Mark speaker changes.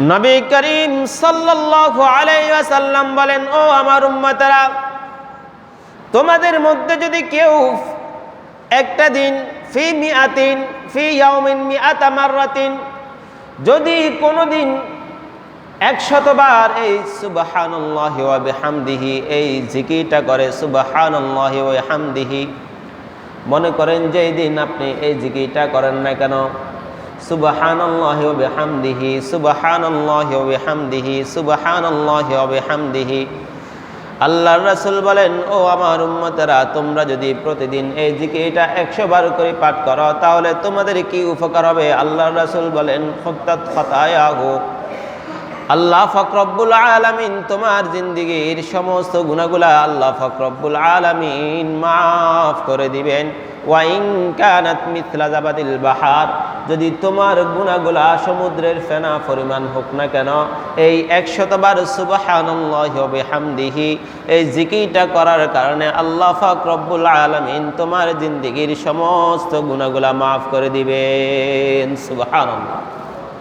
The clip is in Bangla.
Speaker 1: নবী করিম ওয়াসাল্লাম বলেন, ও আমার উম্মতেরা, তোমাদের মধ্যে যদি কেউ একটা দিন ফি মিআতিন, ফি ইয়াউমিন মিআতা মাররাতিন, যদি কোনো দিন একশতবার এই সুবহানাল্লাহি ওয়া বিহামদিহি, এই জিকিরটা করে সুবহানাল্লাহি হামদিহি মনে করেন যে এই দিন আপনি এই জিকিরটা করেন না কেন সুবহানাল্লাহি ওয়া বিহামদিহি, সুবহানাল্লাহি ওয়া বিহামদিহি, সুবহানাল্লাহি ওয়া বিহামদিহি। আল্লাহর রাসূল বলেন, ও আমার উম্মতেরা, তোমরা যদি প্রতিদিন এই জিকিরটা একশো বার করে পাঠ করো, তাহলে তোমাদের কি উপকার হবে? আল্লাহর রাসূল বলেন খত্তাত খতায়াহু আল্লাহ ফকরব্বুল আলামিন তোমার জিন্দিগির সমস্ত গুণাগুলা আল্লাহ ফকরব্বুল আলামিন মাফ করে দিবেন। ওয়াইং কানাত মিথলা জাবাদিল বাহার। যদি তোমার গুণাগুলা সমুদ্রের ফেনা পরিমাণ হোক না কেন, এই একশতবার বিহামদিহি এই জিকিটা করার কারণে আল্লাহ ফাকরবুল আলমিন তোমার জিন্দিগির সমস্ত গুণাগুলা মাফ করে দিবেন, সুবহানাল্লাহ।